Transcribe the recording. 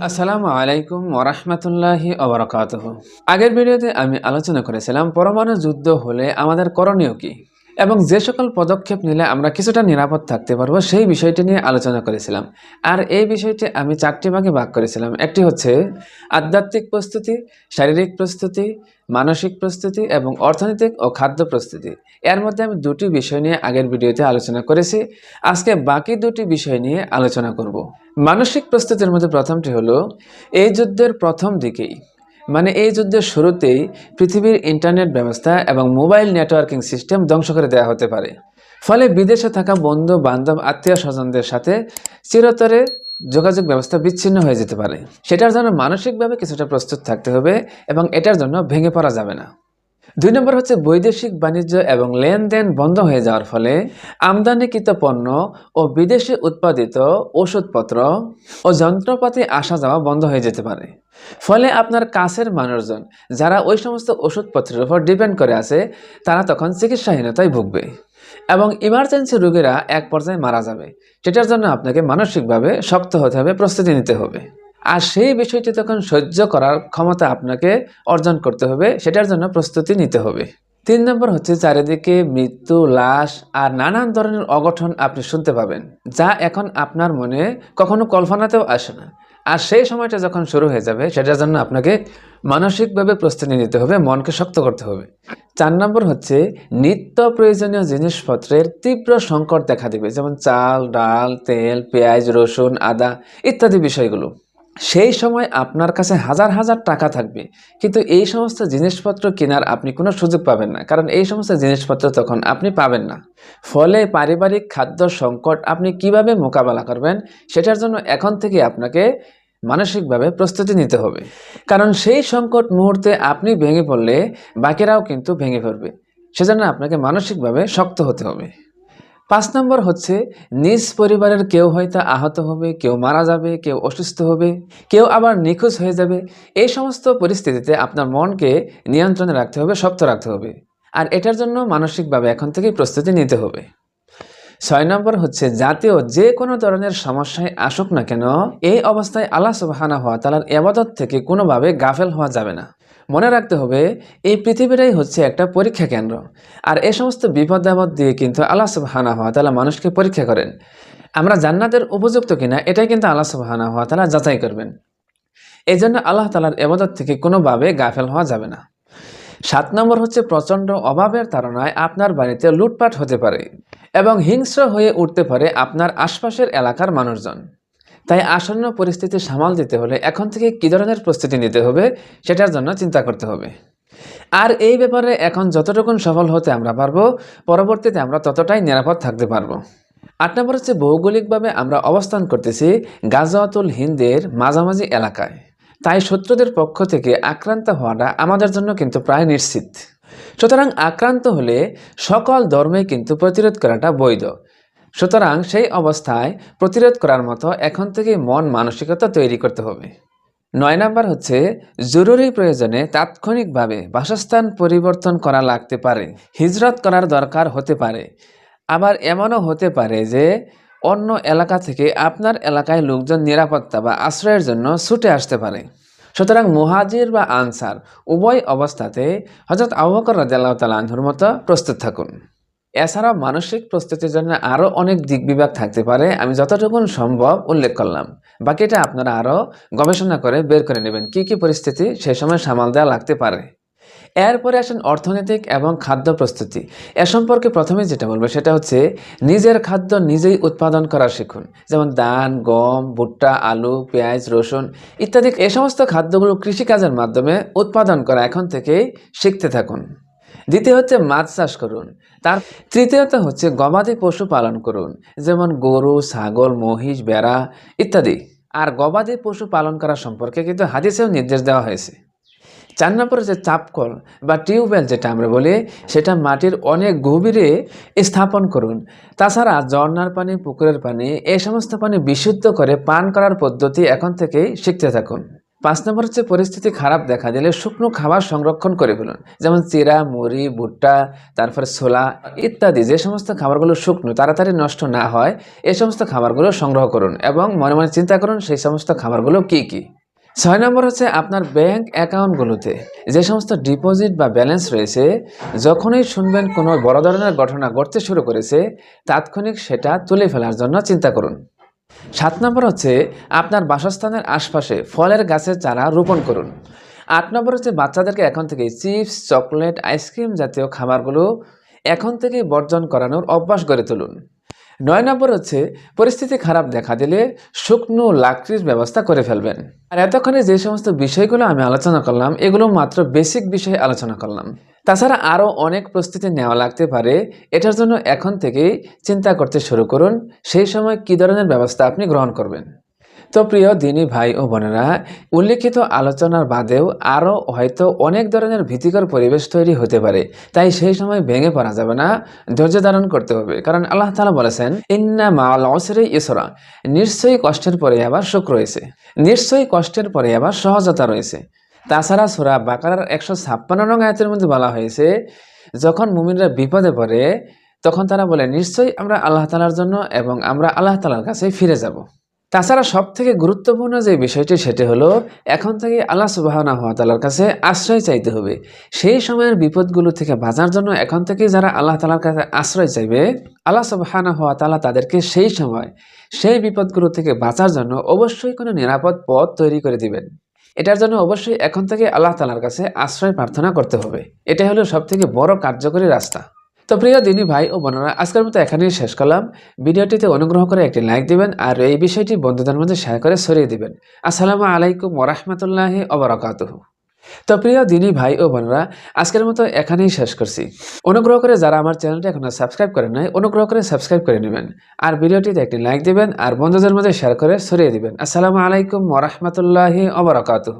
আসসালামু আলাইকুম ওরহমতুল্লাহি আগের ভিডিওতে আমি আলোচনা করেছিলাম পরমাণু যুদ্ধ হলে আমাদের করণীয় কি? এবং যে সকল পদক্ষেপ নিলে আমরা কিছুটা নিরাপদ থাকতে পারব, সেই বিষয়টি নিয়ে আলোচনা করেছিলাম। আর এই বিষয়টি আমি চারটি ভাগে ভাগ করেছিলাম। একটি হচ্ছে আধ্যাত্মিক প্রস্তুতি, শারীরিক প্রস্তুতি, মানসিক প্রস্তুতি এবং অর্থনৈতিক ও খাদ্য প্রস্তুতি। এর মধ্যে আমি দুটি বিষয় নিয়ে আগের ভিডিওতে আলোচনা করেছি। আজকে বাকি দুটি বিষয় নিয়ে আলোচনা করব। মানসিক প্রস্তুতির মধ্যে প্রথমটি হলো, এই যুদ্ধের প্রথম দিকেই মানে এই যুদ্ধের শুরুতেই পৃথিবীর ইন্টারনেট ব্যবস্থা এবং মোবাইল নেটওয়ার্কিং সিস্টেম ধ্বংস করে দেওয়া হতে পারে। ফলে বিদেশে থাকা বন্ধু, বান্ধব, আত্মীয় স্বজনদের সাথে চিরতরে যোগাযোগ ব্যবস্থা বিচ্ছিন্ন হয়ে যেতে পারে। সেটার জন্য মানসিকভাবে কিছুটা প্রস্তুত থাকতে হবে এবং এটার জন্য ভেঙে পড়া যাবে না। দুই নম্বর হচ্ছে বৈদেশিক বাণিজ্য এবং লেনদেন বন্ধ হয়ে যাওয়ার ফলে আমদানিকৃত পণ্য ও বিদেশে উৎপাদিত ওষুধপত্র ও যন্ত্রপাতি আসা যাওয়া বন্ধ হয়ে যেতে পারে। ফলে আপনার কাছের মানুষজন যারা ওই সমস্ত ওষুধপত্রের উপর ডিপেন্ড করে আছে, তারা তখন চিকিৎসাহীনতায় ভুগবে এবং ইমার্জেন্সি রোগীরা এক পর্যায়ে মারা যাবে। সেটার জন্য আপনাকে মানসিকভাবে শক্ত হতে হবে, প্রস্তুতি নিতে হবে। আর সেই বিষয়টি তখন সহ্য করার ক্ষমতা আপনাকে অর্জন করতে হবে, সেটার জন্য প্রস্তুতি নিতে হবে। তিন নম্বর হচ্ছে চারিদিকে মৃত্যু, লাশ আর নানান ধরনের অগঠন আপনি শুনতে পাবেন, যা এখন আপনার মনে কখনো কল্পনাতেও আসে না। আর সেই সময়টা যখন শুরু হয়ে যাবে, সেটার জন্য আপনাকে মানসিকভাবে প্রস্তুতি নিতে হবে, মনকে শক্ত করতে হবে। চার নম্বর হচ্ছে নিত্য প্রয়োজনীয় জিনিসপত্রের তীব্র সংকট দেখা দেবে, যেমন চাল, ডাল, তেল, পেঁয়াজ, রসুন, আদা ইত্যাদি বিষয়গুলো। সেই সময় আপনার কাছে হাজার হাজার টাকা থাকবে, কিন্তু এই সমস্ত জিনিসপত্র কেনার আপনি কোনো সুযোগ পাবেন না, কারণ এই সমস্ত জিনিসপত্র তখন আপনি পাবেন না। ফলে পারিবারিক খাদ্য সংকট আপনি কীভাবে মোকাবেলা করবেন, সেটার জন্য এখন থেকে আপনাকে মানসিকভাবে প্রস্তুতি নিতে হবে। কারণ সেই সংকট মুহূর্তে আপনি ভেঙে পড়লে বাকিরাও কিন্তু ভেঙে পড়বে। সেজন্য আপনাকে মানসিকভাবে শক্ত হতে হবে। পাঁচ নম্বর হচ্ছে, নিজ পরিবারের কেউ হয়তো আহত হবে, কেউ মারা যাবে, কেউ অসুস্থ হবে, কেউ আবার নিখোঁজ হয়ে যাবে। এই সমস্ত পরিস্থিতিতে আপনার মনকে নিয়ন্ত্রণে রাখতে হবে, শক্ত রাখতে হবে। আর এটার জন্য মানসিকভাবে এখন থেকেই প্রস্তুতি নিতে হবে। ছয় নম্বর হচ্ছে জাতীয় যে কোনো ধরনের সমস্যায় আসুক না কেন, এই অবস্থায় আল্লাহ সুবাহানা হওয়া তালার এবাদত থেকে কোনোভাবে গাফেল হওয়া যাবে না। মনে রাখতে হবে, এই পৃথিবীটাই হচ্ছে একটা পরীক্ষা কেন্দ্র। আর এ সমস্ত বিপদ আপদ দিয়ে কিন্তু আল্লাহ সুবাহানা হওয়া তালা মানুষকে পরীক্ষা করেন। আমরা জান্নাতের উপযুক্ত কিনা, এটাই কিন্তু আল্লাহ সুবাহানা হওয়া তালা যাচাই করবেন। এই জন্য আল্লাহ তালার এবাদত থেকে কোনোভাবে গাফেল হওয়া যাবে না। সাত নম্বর হচ্ছে প্রচণ্ড অভাবের তাড়নায় আপনার বাড়িতে লুটপাট হতে পারে এবং হিংস্র হয়ে উঠতে পারে আপনার আশপাশের এলাকার মানুষজন। তাই আসন্ন পরিস্থিতি সামাল দিতে হলে এখন থেকে কী ধরনের প্রস্তুতি নিতে হবে সেটার জন্য চিন্তা করতে হবে। আর এই ব্যাপারে এখন যতটুকুন সফল হতে আমরা পারব, পরবর্তীতে আমরা ততটাই নিরাপদ থাকতে পারব। আট নম্বর হচ্ছে ভৌগোলিকভাবে আমরা অবস্থান করতেছি গাজাতুল হিন্দের মাঝামাঝি এলাকায়। তাই শত্রুদের পক্ষ থেকে আক্রান্ত হওয়াটা আমাদের জন্য কিন্তু প্রায় নিশ্চিত। সুতরাং আক্রান্ত হলে সকল ধর্মে কিন্তু প্রতিরোধ করাটা বৈধ। সুতরাং সেই অবস্থায় প্রতিরোধ করার মতো এখন থেকে মন মানসিকতা তৈরি করতে হবে। নয় নাম্বার হচ্ছে, জরুরি প্রয়োজনে তাৎক্ষণিকভাবে বাসস্থান পরিবর্তন করা লাগতে পারে, হিজরত করার দরকার হতে পারে। আবার এমনও হতে পারে যে, অন্য এলাকা থেকে আপনার এলাকায় লোকজন নিরাপত্তা বা আশ্রয়ের জন্য ছুটে আসতে পারে। সুতরাং মুহাজির বা আনসার উভয় অবস্থাতে হজরত আবুবকর রাদিয়াল্লাহু তাআলা আনহুর মতো প্রস্তুত থাকুন। এছাড়াও মানসিক প্রস্তুতির জন্য আরও অনেক দিক বিভাগ থাকতে পারে, আমি যতটুকু সম্ভব উল্লেখ করলাম। বাকিটা আপনারা আরও গবেষণা করে বের করে নেবেন, কি কি পরিস্থিতি সে সময় সামাল দেওয়া লাগতে পারে। এরপরে আসেন অর্থনৈতিক এবং খাদ্য প্রস্তুতি। এ সম্পর্কে প্রথমে যেটা বলব সেটা হচ্ছে, নিজের খাদ্য নিজেই উৎপাদন করা শিখুন। যেমন ধান, গম, ভুট্টা, আলু, পেঁয়াজ, রসুন ইত্যাদি এই সমস্ত খাদ্যগুলো কৃষিকাজের মাধ্যমে উৎপাদন করা এখন থেকেই শিখতে থাকুন। দ্বিতীয় হচ্ছে মাছ চাষ করুন। তার তৃতীয়ত হচ্ছে গবাদি পশু পালন করুন, যেমন গরু, ছাগল, মহিষ বেড়া ইত্যাদি। আর গবাদি পশু পালন করা সম্পর্কে কিন্তু হাদিসেও নির্দেশ দেওয়া হয়েছে। চার নম্বর যে চাপকল বা টিউবওয়েল যেটা আমরা বলি, সেটা মাটির অনেক গভীরে স্থাপন করুন। তাছাড়া ঝর্নার পানি, পুকুরের পানি এই সমস্ত পানি বিশুদ্ধ করে পান করার পদ্ধতি এখন থেকেই শিখতে থাকুন। পাঁচ নম্বর হচ্ছে পরিস্থিতি খারাপ দেখা দিলে শুকনো খাবার সংরক্ষণ করে ফেলুন। যেমন চিরা, মুড়ি, ভুট্টা, তারপরে ছোলা ইত্যাদি। যে সমস্ত খাবারগুলো শুকনো, তাড়াতাড়ি নষ্ট না হয়, এ সমস্ত খাবারগুলো সংগ্রহ করুন এবং মনে মনে চিন্তা করুন সেই সমস্ত খাবারগুলো কি কি। ছয় নম্বর হচ্ছে আপনার ব্যাংক অ্যাকাউন্টগুলোতে যে সমস্ত ডিপোজিট বা ব্যালেন্স রয়েছে, যখনই শুনবেন কোনো বড় ধরনের ঘটনা ঘটতে শুরু করেছে, তাৎক্ষণিক সেটা তুলে ফেলার জন্য চিন্তা করুন। সাত নম্বর হচ্ছে আপনার বাসস্থানের আশপাশে ফলের গাছের চারা রোপণ করুন। আট নম্বর হচ্ছে বাচ্চাদেরকে এখন থেকে চিপস, চকলেট, আইসক্রিম জাতীয় খাবারগুলো এখন থেকে বর্জন করানোর অভ্যাস গড়ে তুলুন। নয় নম্বর হচ্ছে পরিস্থিতি খারাপ দেখা দিলে শুকনো লাকড়ির ব্যবস্থা করে ফেলবেন। আর এতক্ষণে যে সমস্ত বিষয়গুলো আমি আলোচনা করলাম, এগুলো মাত্র বেসিক বিষয়ে আলোচনা করলাম। তাছাড়া আরও অনেক প্রস্তুতি নেওয়া লাগতে পারে। এটার জন্য এখন থেকেই চিন্তা করতে শুরু করুন, সেই সময় কী ধরনের ব্যবস্থা আপনি গ্রহণ করবেন। তো প্রিয় দিনী ভাই ও বোনেরা, উল্লিখিত আলোচনার বাদেও আরও হয়তো অনেক ধরনের ভীতিকর পরিবেশ তৈরি হতে পারে, তাই সেই সময় ভেঙে পড়া যাবে না, ধৈর্য ধারণ করতে হবে। কারণ আল্লাহ তালা বলেছেন, ইন্না মাল অসরে ইসরা নিশ্চয়ই কষ্টের পরে আবার সুখ রয়েছে। নিশ্চয়ই কষ্টের পরে আবার সহজতা রয়েছে। তাছাড়া সুরা বাকারার একশো ছাপ্পান্ন নং আয়াতের মধ্যে বলা হয়েছে, যখন মুমিনরা বিপদে পড়ে, তখন তারা বলে, নিশ্চয়ই আমরা আল্লাহ তালার জন্য এবং আমরা আল্লাহ তালার কাছে ফিরে যাব। তাছাড়া সব থেকে গুরুত্বপূর্ণ যে বিষয়টি, সেটি হলো, এখন থেকে আল্লাহ সুবাহনা তালার কাছে আশ্রয় চাইতে হবে। সেই সময়ের বিপদগুলো থেকে বাঁচার জন্য এখন থেকে যারা আল্লাহ তালার কাছে আশ্রয় চাইবে, আল্লাহ সুবাহানা হওয়া তালা তাদেরকে সেই সময় সেই বিপদগুলো থেকে বাঁচার জন্য অবশ্যই কোনো নিরাপদ পথ তৈরি করে দিবেন। এটার জন্য অবশ্যই এখন থেকে আল্লাহ তালার কাছে আশ্রয় প্রার্থনা করতে হবে। এটা হলো সব থেকে বড় কার্যকরী রাস্তা। তো প্রিয় দিনী ভাই ও বোনেরা, আজকের মতো এখানেই শেষ করলাম। ভিডিওটিতে অনুগ্রহ করে একটি লাইক দিবেন আর এই বিষয়টি বন্ধুদের মধ্যে শেয়ার করে সরিয়ে দিবেন। আসসালামু আলাইকুম ওরহমতুল্লাহি ওবরাকাতুহ তো প্রিয় দিনই ভাই ও বোনরা, আজকের মতো এখানেই শেষ করছি। অনুগ্রহ করে যারা আমার চ্যানেলটি এখনও সাবস্ক্রাইব করেন নাই, অনুগ্রহ করে সাবস্ক্রাইব করে নেবেন। আর ভিডিওটিতে একটি লাইক দিবেন, আর বন্ধুদের মধ্যে শেয়ার করে সরিয়ে দিবেন। আসসালামু আলাইকুম ওরহমতুল্লাহি ওবরাকাতুহ